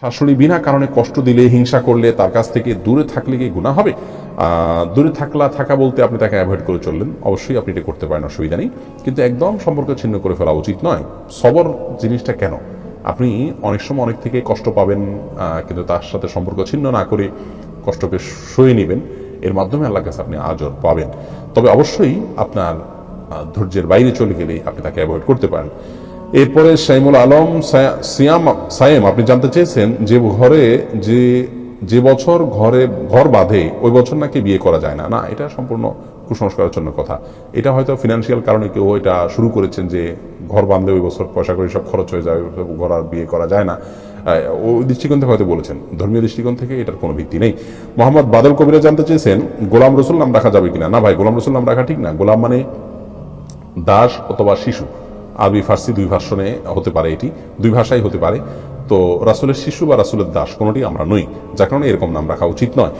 শাশুড়ি বিনা কারণে কষ্ট দিলে, হিংসা করলে, তার কাছ থেকে দূরে থাকলে কি গুণা হবে? দূরে থাকলা থাকা বলতে আপনি তাকে অ্যাভয়েড করে চললেন। অবশ্যই আপনি এটা করতে পারেন, অসুবিধা নেই। কিন্তু একদম সম্পর্ক ছিন্ন করে ফেলা উচিত নয়। সবর জিনিসটা কেন? আপনি অনেক সময় অনেক থেকে কষ্ট পাবেন কিন্তু তার সাথে সম্পর্ক ছিন্ন না করে কষ্টকে সয়ে নেবেন। এর মাধ্যমে আল্লাহ কাছে আপনি আজর পাবেন। তবে অবশ্যই আপনার ধৈর্যের বাইরে চলে গেলে আপনি তাকে অ্যাভয়েড করতে পারেন। এরপরে সাইমুল আলম সায়া- সিয়াম, সায়েম, আপনি জানতে চেয়েছেন যে ঘরে যে যে বছর ঘরে ঘর বাঁধে, ওই বছর নাকি বিয়ে করা যায় না। না, এটা সম্পূর্ণ কুসংস্কারের জন্য কথা। এটা হয়তো ফিনান্সিয়াল কারণে কেউ এটা শুরু করেছেন যে ঘর বাঁধলে ওই বছর পয়সা করে সব খরচ হয়ে যায় ঘর আর বিয়ে করা যায় না। ওই দৃষ্টিকোণ থেকে হয়তো বলেছেন। ধর্মীয় দৃষ্টিকোণ থেকে এটার কোনো ভিত্তি নেই। মোহাম্মদ বাদল কবিরা জানতে চেয়েছেন, গোলাম রসুল নাম রাখা যাবে কিনা? না ভাই, গোলাম রসুল নাম রাখা ঠিক না। গোলাম মানে দাস অথবা শিশু। আরবি, ফার্সি দুই ভাষণে হতে পারে এটি, দুই ভাষাই হতে পারে। তো রাসুলের শিশু বা রাসুলের দাস কোনোটি আমরা নই, যার কারণে এরকম নাম রাখা উচিত নয়।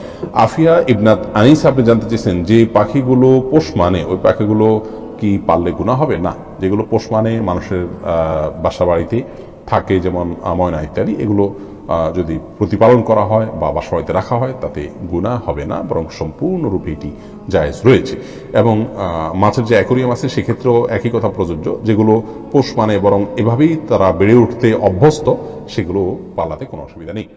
আফিয়া ইবনাত আনিস, আপনি জানতে চেয়েছেন যে পাখিগুলো পোষ মানে ওই পাখিগুলো কি পাললে গুণা হবে? না, যেগুলো পোষ মানে মানুষের বাসা বাড়িতে থাকে যেমন ময়না ইত্যাদি এগুলো যদি প্রতিপালন করা হয় বা বাসবাড়িতে রাখা হয়, তাতে গুণা হবে না, বরং সম্পূর্ণরূপে এটি জায়েজ রয়েছে। এবং মাছের যে অ্যাকোরিয়াম আছে, সেক্ষেত্রেও একই কথা প্রযোজ্য, যেগুলো পোষ মানে বরং এভাবেই তারা বেড়ে উঠতে অভ্যস্ত, সেগুলো পালাতে কোনো অসুবিধা নেই।